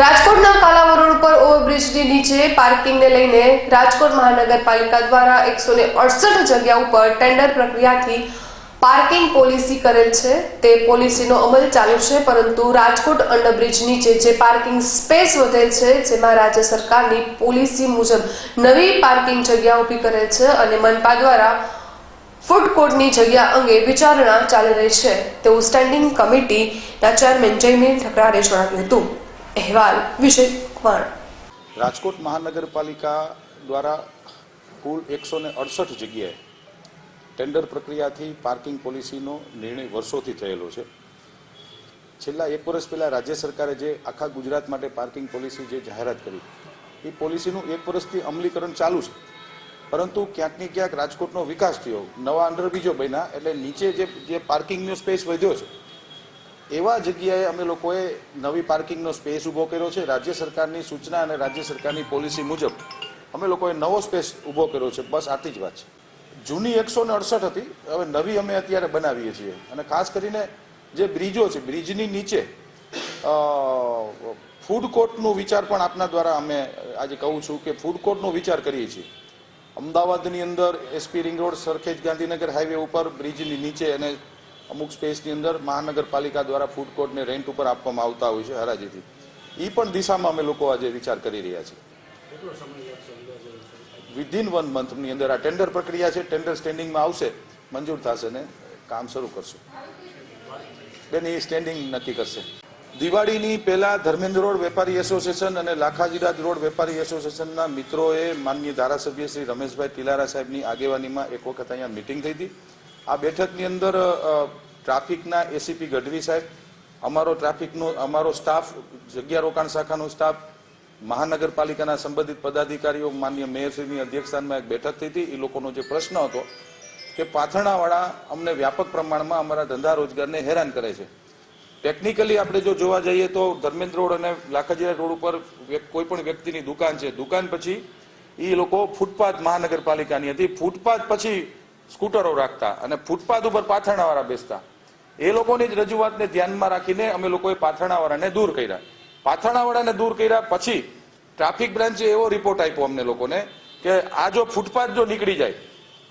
રાજકોટના કાલાવર રોડ પર ઓવરબ્રિજની નીચે પાર્કિંગને લઈને રાજકોટ મહાનગરપાલિકા દ્વારા એકસો ને અડસઠ જગ્યા ઉપર ટેન્ડર પ્રક્રિયાથી પાર્કિંગ પોલિસી કરેલ છે. તે પોલિસીનો અમલ ચાલુ છે, પરંતુ રાજકોટ અંડરબ્રિજ નીચે જે પાર્કિંગ સ્પેસ વધેલ છે, જેમાં રાજ્ય સરકારની પોલિસી મુજબ નવી પાર્કિંગ જગ્યા ઊભી કરેલ છે અને મનપા દ્વારા ફૂડ કોર્ટની જગ્યા અંગે વિચારણા ચાલી રહી છે. તેવું સ્ટેન્ડિંગ કમિટીના ચેરમેન જયમીન ઠકરારે જણાવ્યું હતું. અહેવાલ વિજય પણ રાજકોટ મહાનગરપાલિકા દ્વારા કુલ એકસો ને અડસઠ જગ્યાએ ટેન્ડર પ્રક્રિયાથી પાર્કિંગ પોલિસીનો નિર્ણય વર્ષોથી થયેલો છે. છેલ્લા એક વર્ષ પહેલાં રાજ્ય સરકારે જે આખા ગુજરાત માટે પાર્કિંગ પોલિસી જે જાહેરાત કરી, એ પોલિસીનું એક વર્ષથી અમલીકરણ ચાલુ છે. પરંતુ ક્યાંક ને ક્યાંક રાજકોટનો વિકાસ થયો, નવા અંડરબ્રિજો બન્યા, એટલે નીચે જે જે પાર્કિંગનો સ્પેસ વધ્યો છે એવા જગ્યાએ અમે લોકોએ નવી પાર્કિંગનો સ્પેસ ઊભો કર્યો છે. રાજ્ય સરકારની સૂચના અને રાજ્ય સરકારની પોલિસી મુજબ અમે લોકોએ નવો સ્પેસ ઊભો કર્યો છે. બસ આટલી જ વાત છે. જૂની એકસો ને અડસઠ હતી. હવે નવી અમે અત્યારે બનાવીએ છીએ. અને ખાસ કરીને જે બ્રિજો છે, બ્રિજની નીચે ફૂડ કોર્ટનો વિચાર પણ આપના દ્વારા અમે આજે કહું છું કે ફૂડ કોર્ટનો વિચાર કરીએ છીએ. અમદાવાદની અંદર SP ring road Sarkhej Gandhinagar highway ઉપર બ્રિજની નીચે અને અમુક સ્પેસની અંદર મહાનગરપાલિકા દ્વારા ફૂડ કોર્ટને રેન્ટ ઉપર આપવામાં આવતા હોય છે હરાજીથી. એ પણ દિશામાં અમે લોકો આજે વિચાર કરી રહ્યા છીએ. વિધિન વન મંથની અંદર આ ટેન્ડર પ્રક્રિયા છે ટેન્ડર સ્ટેન્ડિંગમાં આવશે મંજૂર થશે ને કામ શરૂ કરશું. બેન એ સ્ટેન્ડિંગ નક્કી કરશે. દિવાળીની પહેલા ધર્મેન્દ્ર રોડ વેપારી એસોસિએશન અને લાખાજીરાજ રોડ વેપારી એસોસિએશનના મિત્રોએ માનનીય ધારાસભ્ય શ્રી રમેશભાઈ તિલારા સાહેબની આગેવાનીમાં એક વખત અહીંયા મિટિંગ થઈ હતી. આ બેઠકની અંદર ટ્રાફિકના એસીપી ગઢવી સાહેબ, અમારો ટ્રાફિકનો, અમારો સ્ટાફ, જગ્યા રોકાણ શાખાનો સ્ટાફ, મહાનગરપાલિકાના સંબંધિત પદાધિકારીઓ, માન્ય મેયરશ્રીની અધ્યક્ષસ્થાનમાં એક બેઠક થઈ હતી. એ લોકોનો જે પ્રશ્ન હતો કે પાથરણાવાળા અમને વ્યાપક પ્રમાણમાં અમારા ધંધા રોજગારને હેરાન કરે છે. ટેકનિકલી આપણે જો જોવા જઈએ તો ધર્મેન્દ્ર રોડ અને લાખાજીરા રોડ ઉપર કોઈ પણ વ્યક્તિની દુકાન છે. દુકાન પછી એ લોકો ફૂટપાથ મહાનગરપાલિકાની હતી. ફૂટપાથ પછી સ્કૂટરો રાખતા અને ફૂટપાથ ઉપર પાથરણાવાળા બેસતા. એ લોકોની જ રજૂઆતને ધ્યાનમાં રાખીને અમે લોકોએ પાથરણાવાળાને દૂર કર્યા. પાથરણાવાળાને દૂર કર્યા પછી ટ્રાફિક બ્રાન્ચે એવો રિપોર્ટ આપ્યો અમને લોકોને કે આ જો ફૂટપાથ જો નીકળી જાય,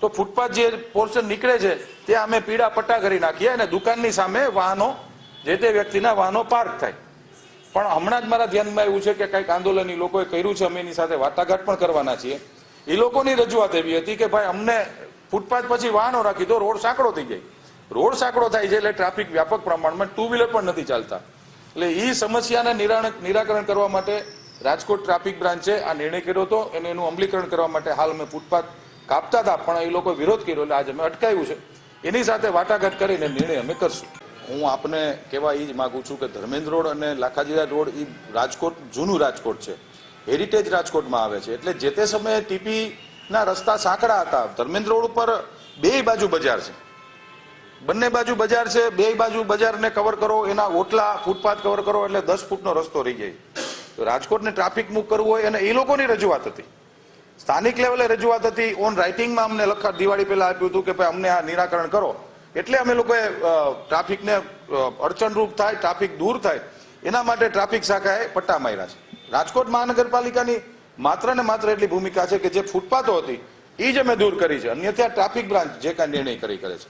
તો ફૂટપાથ જે પોર્શન નીકળે છે, ત્યાં અમે પીળા પટ્ટા કરી નાખીએ અને દુકાનની સામે વાહનો, જે તે વ્યક્તિના વાહનો પાર્ક થાય. પણ હમણાં જ મારા ધ્યાનમાં આવ્યું છે કે કંઈક આંદોલન એ લોકોએ કર્યું છે, અમે એની સાથે વાટાઘાટ પણ કરવાના છીએ. એ લોકોની રજૂઆત એવી હતી કે ભાઈ અમને ફૂટપાથ પછી વાહનો રાખી દો, રોડ સાંકડો થઈ જાય. રોડ સાંકડો થાય છે એટલે ટ્રાફિક વ્યાપક પ્રમાણમાં ટુ વ્હીલર પણ નથી ચાલતા. એટલે એ સમસ્યાને નિરાકરણ કરવા માટે રાજકોટ ટ્રાફિક બ્રાન્ચે આ નિર્ણય કર્યો હતો અને એનું અમલીકરણ કરવા માટે હાલ અમે ફૂટપાથ કાપતા હતા, પણ એ લોકો વિરોધ કર્યો એટલે આજે અમે અટકાવ્યું છે. એની સાથે વાટાઘાટ કરીને નિર્ણય અમે કરશું. હું આપને કહેવા એ જ માગું છું કે ધર્મેન્દ્ર રોડ અને લાખાજીરા રોડ એ રાજકોટ, જૂનું રાજકોટ છે. હેરિટેજ રાજકોટમાં આવે છે. એટલે જે તે સમયે ટીપી ના, રસ્તા સાંકડા હતા. ધર્મેન્દ્ર રોડ ઉપર બે બાજુ બજાર છે. બંને બાજુ બજાર છે. બે બાજુ બજારને કવર કરો, એના ઓટલા ફૂટપાથ કવર કરો, એટલે દસ ફૂટનો રસ્તો રહી જાય. તો રાજકોટને ટ્રાફિક મુક કરવું હોય, અને એ લોકોની રજૂઆત હતી. સ્થાનિક લેવલે રજૂઆત હતી. ઓન રાઇટિંગમાં અમને લખા દિવાળી પહેલા આપ્યું હતું કે ભાઈ, અમને આ નિરાકરણ કરો. એટલે અમે લોકોએ ટ્રાફિકને અડચણરૂપ થાય ટ્રાફિક દૂર થાય. એના માટે ટ્રાફિક શાખાએ પટ્ટા માર્યા છે. રાજકોટ મહાનગરપાલિકાની માત્ર ને માત્ર એટલી ભૂમિકા છે કે જે ફૂટપાથો હતી એ જ અમે દૂર કરી છે. અન્યથા ટ્રાફિક બ્રાન્ચ જે કાંઈ નિર્ણય કરી કરે છે.